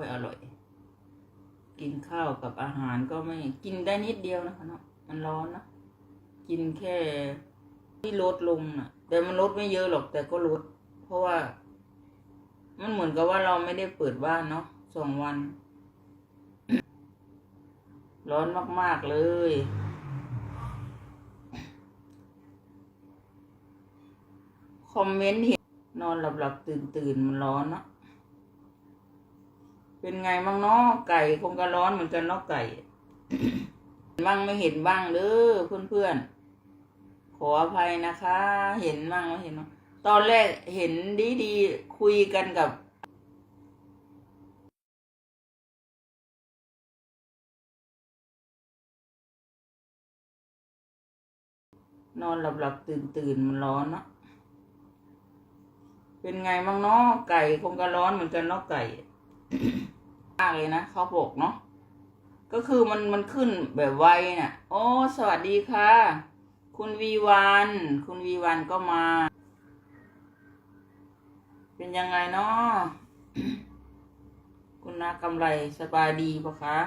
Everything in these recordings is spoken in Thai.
ค่อยอร่อย กินข้าวกับอาหารก็ไม่กินได้นิดเดียวนะคะเนาะมันร้อนนะกินแค่ที่ลดลงน่ะแต่มันลดไม่เยอะหรอกแต่ก็ลด เพราะว่า มันเหมือนกับว่าเราไม่ได้เปิดบ้านเนาะสองวัน ร้อนมาก ๆ เลยคอมเมนต์เห็นนอนหลับหลับตื่นตื่นๆมันร้อนเนาะ เป็นไงบ้างเนาะไก่คงก็ร้อนเหมือนกันเนาะไก่บ้างไม่เห็นบ้างเด้อเพื่อนๆขออภัยนะคะ เห็นบ้างไม่เห็นบ้างตอนแรกเห็นดีๆคุยกันกับนอนหลับหลับตื่นตื่นมันร้อนเนาะ เป็นไงบ้างเนาะไก่คงก็ร้อนเหมือนกันเนาะไก่ มากเลยนะเขาบอกเนาะก็คือมันมันขึ้นแบบไวเนี่ยโอ้ สวัสดีค่ะ คุณวีวัน คุณวีวันก็มา เป็นยังไงเนาะคุณนากำไรสบายดีปะคะ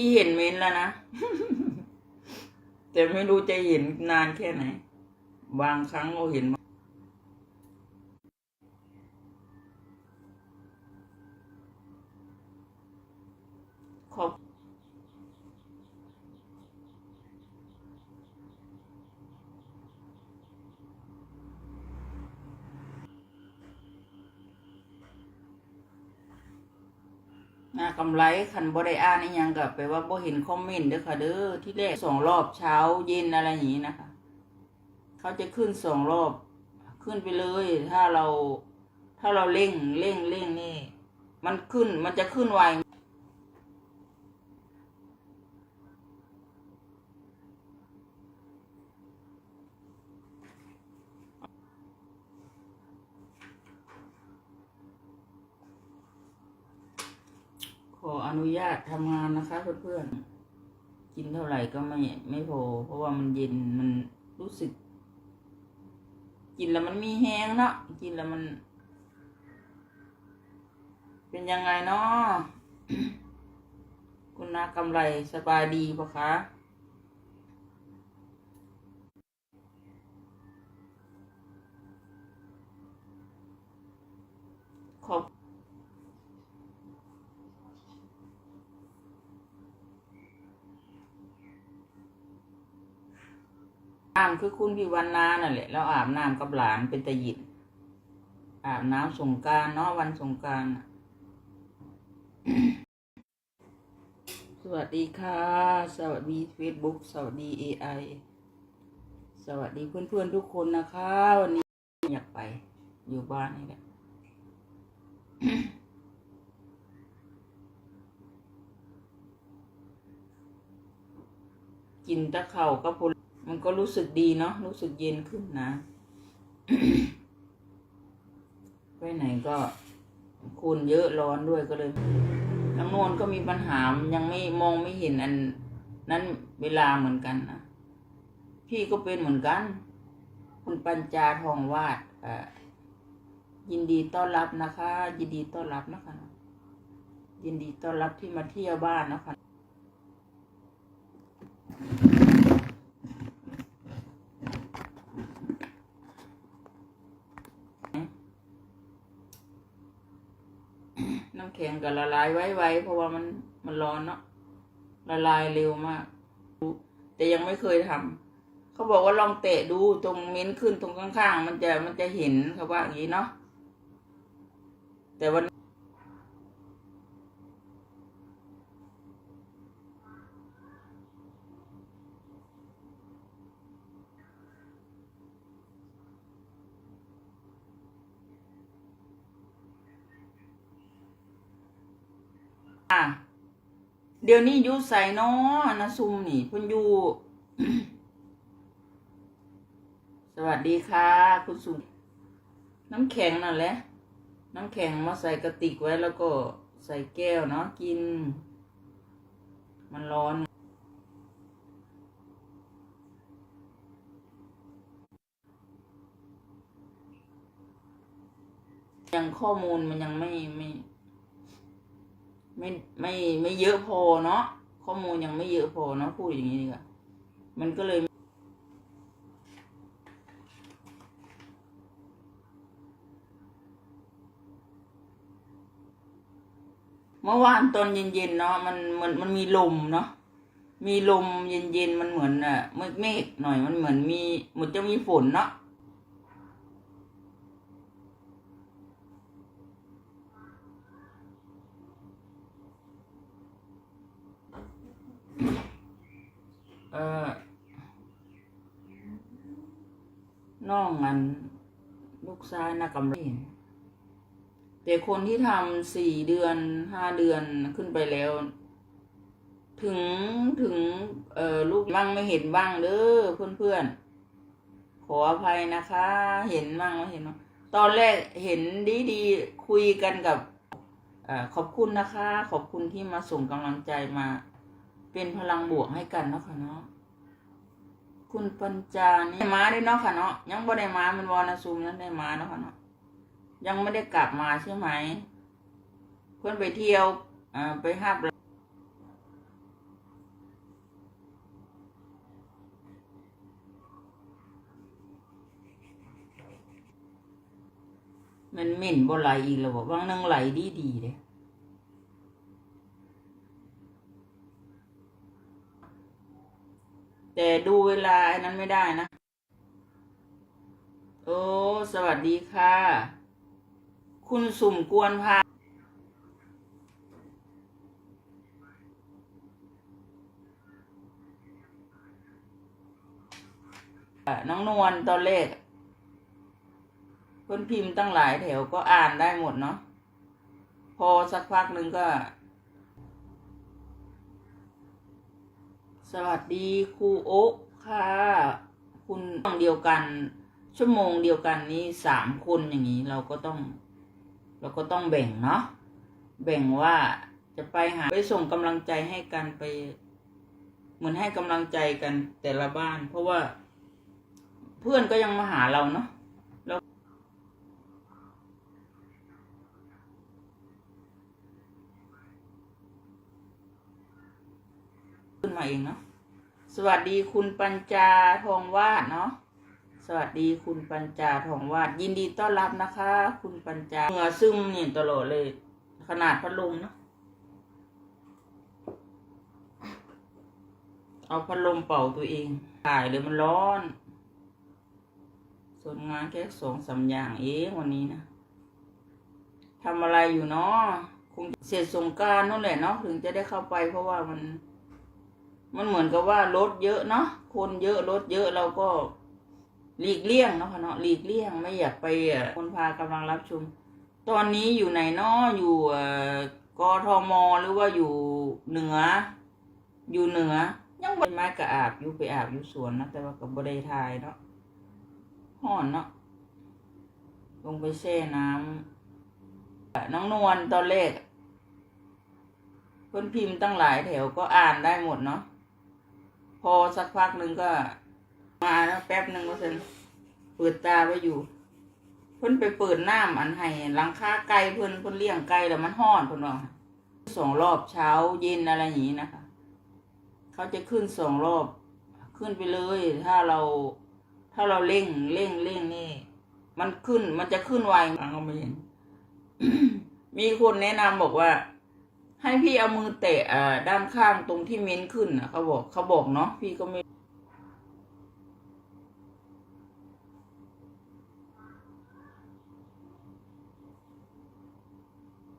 พี่เห็นเม้นแล้วนะ แต่ไม่รู้จะเห็นนานแค่ไหน บางครั้งเราเห็น น้ากำไรคันบริอ่านี่ยังกับไปว่าบ่เห็นคอมเมนต์เด้อค่ะเด้อที่แรกสองรอบเช้าเย็นอะไรอย่างนี้นะคะ เขาจะขึ้นสองรอบ ขึ้นไปเลย ถ้าเราถ้าเราเร่งเร่งเร่งนี่ มันขึ้นมันจะขึ้นไว ข ออนุญาตทำงานนะคะเพื่อนๆ กินเท่าไหร่ก็ไม่ไม่พอ เพราะว่ามันเย็นมันรู้สึก กินแล้วมันมีแห้งเนาะกินแล้วมัน เป็นยังไงเนาะคุณนากำไรสบายดีปะคะขอบ น้ำคือคุณพี่วันนานั่นแหละเราอาบน้ำกับหลานเป็นตะหยินอาบน้ำสงการเนาะวันสงการสวัสดีค่ะ สวัสดี Facebook สวัสดี AI สวัสดีเพื่อนๆทุกคนนะคะ วันนี้อยากไป อยู่บ้านนี่แหละกินตะเข่าก็พล มันก็รู้สึกดีเนาะรู้สึกเย็นขึ้นนะ ไปไหนก็คนเยอะร้อนด้วยก็เลยน้องนวลก็มีปัญหายังไม่มองไม่เห็นอัน นั้นเวลาเหมือนกันนะพี่ก็เป็นเหมือนกัน คุณปัญจาทองวาดยินดีต้อนรับนะคะ ยินดีต้อนรับนะคะ ยินดีต้อนรับที่มาเที่ยวบ้านนะคะ น้ำแข็งก็ละลายไวๆเพราะว่ามันมันร้อนเนาะละลายเร็วมาก แต่ยังไม่เคยทำเขาบอกว่าลองเตะดูตรงเม้นขึ้นตรงข้างๆ มันจะมันจะเห็นเขาว่าอย่างนี้เนาะแต่วัน อะเดี๋ยวนี้อยูใส่เนาะนะซุมนี่เพิ่นอยู่ สวัสดีค่ะ คุณสุมน้ำแข็งนั่นแหละ น้ำแข็งมาใส่กระติกไว้แล้วก็ใส่แก้วเนาะกินร้อนยังข้อมูลมันยังไม่ไม่ ไม่ไม่ไม่เยอะพอเนาะข้อมูลยังไม่เยอะพอเนาะพูดอย่างนี้ดีกว่ามันก็เลยเมื่อวานตอนเย็นๆเนาะมันมันมันมีลมเนาะมีลมเย็นๆมันเหมือนอะเมฆเมฆหน่อยมันเหมือนมีเหมือนจะมีฝนเนาะ เออน้องอัน ลูกซ้ายน่ากำลังแต่คนที่ทำสี่เดือนห้าเดือนขึ้นไปแล้ว ถึงถึง เอ่อลูกบ้างไม่เห็นบ้างเด้อเพื่อนเพื่อนขออภัยนะคะ เห็นบ้างไม่เห็นบ้างตอนแรกเห็นดีดีคุยกันกับอ่อขอบคุณนะคะ ขอบคุณที่มาส่งกำลังใจมา เป็นพลังบวกให้กันเนาะค่ะเนาะคุณปัญจานี่มาได้เนาะค่ะเนาะยังบ่ได้มามันวอนาซูมนั้นได้มาเนาะค่ะเนาะยังไม่ได้กลับมาใช่ไหมเพื่อนไปเที่ยวอ่าไปห้าบมันเหม็นบ่ไหลอีกแล้วบอกว่างนึงไหลดีดีเลย แต่ดูเวลาไอ้นั้นไม่ได้นะ โอ้ สวัสดีค่ะ คุณสุ่มกวนพาน้องนวลตอนเลขเพื่อนพิมพ์ตั้งหลายแถวก็อ่านได้หมดเนาะ พอสักพักหนึ่งก็ สวัสดีครูโอ๊คค่ะ คุณเดียวกัน ชั่วโมงเดียวกันนี้สามคนอย่างนี้เราก็ต้อง เราก็ต้องแบ่งเนาะแบ่งว่าจะไปหาไปส่งกำลังใจให้กันไป เหมือนให้กำลังใจกันแต่ละบ้าน เพราะว่าเพื่อนก็ยังมาหาเราเนาะแล้วขึ้น มาเองเนาะสวัสดีคุณปัญจาทองวาดเนาะสวัสดีคุณปัญจาทองวาดยินดีต้อนรับนะคะ คุณปัญจาเหงื่อซึมเนี่ยตลอดเลย ขนาดพัดลมเนาะเอาพัดลมเป่าตัวเองถ่ายเลยมันร้อนส่วนงานแค่สองสามอย่างเองวันนี้นะทำอะไรอยู่เนาะคงเสร็จสงการนั่นแหละเนาะถึงจะได้เข้าไปเพราะว่ามัน มันเหมือนกับว่ารถเยอะเนาะคนเยอะรถเยอะเราก็หลีกเลี่ยงเนาะค่ะเนาะหลีกเลี่ยงไม่อยากไปคนพากำลังรับชม ตอนนี้อยู่ไหนเนาะอยู่เอ่อกทมหรือว่าอยู่เหนือ อยู่เหนือ ยังไปไม้กระอาบอยู่ไปอาบอยู่สวนนะแต่ว่ากับบได้ทายเนาะห่อนเนาะลงไปแช่น้ำน้องนวลตอนแรกเพิ่นพิมพ์ตั้งหลายแถวก็อ่านได้หมดเนาะ พอสักพักหนึ่งก็ มาแล้วแป๊บหนึ่งก็เซ็นเปิดตาไว้อยู่ เพิ่นไปเปิดน้ำอันให้หลังคาไก่เพิ่นเพิ่นเลี้ยงไก่แล้วมันห้อนเพิ่นว่าสองรอบเช้าเย็นอะไรอย่างนี้นะคะ เขาจะขึ้นสองรอบ ขึ้นไปเลย ถ้าเราถ้าเราเร่งเร่งเร่งนี่ มันขึ้นมันจะขึ้นไวเขาไม่เห็น มีคนแนะนำบอกว่า ให้พี่เอามือแตะอ่าด้านข้างตรงที่เม้นขึ้นอะเขาบอกเขาบอกเนาะพี่ก็ไม่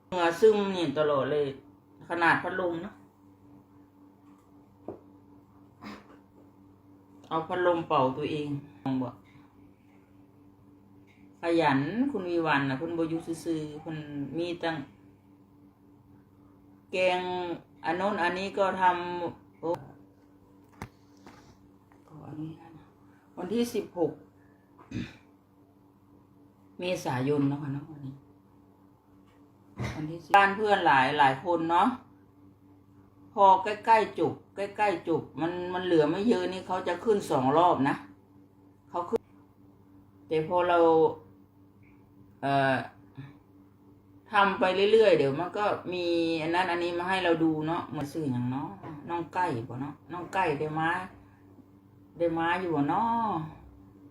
เหงื่อซึมเนี่ยตลอดเลย ขนาดพัดลมเนาะเอาพัดลมเป่าตัวเองลองบอกขยันคุณวีวันนะคุณบอยุซื่อคุณมีตั้ง แกงอันโน้นอันนี้ก็ทำโอ้ออนุญาตนะวันที่สิบหกเมษายนนะคะนะวันนี้วันที่บ้านเพื่อนหลายหลายคนเนาะพออใกล้ๆจุกใกล้ๆจุกมันมันเหลือไม่เยอะนี่เขาจะขึ้นสองรอบนะเขาขึ้นแต่พอเรา เอ่อ ทำไปเรื่อยๆ เดี๋ยวมันก็มีอันนั้นอันนี้มาให้เราดูเนาะเหมือนสื่ออย่างเนาะน้องไก่บ่เนาะน้องไก่เด้มาเด้มาอยู่เนาะ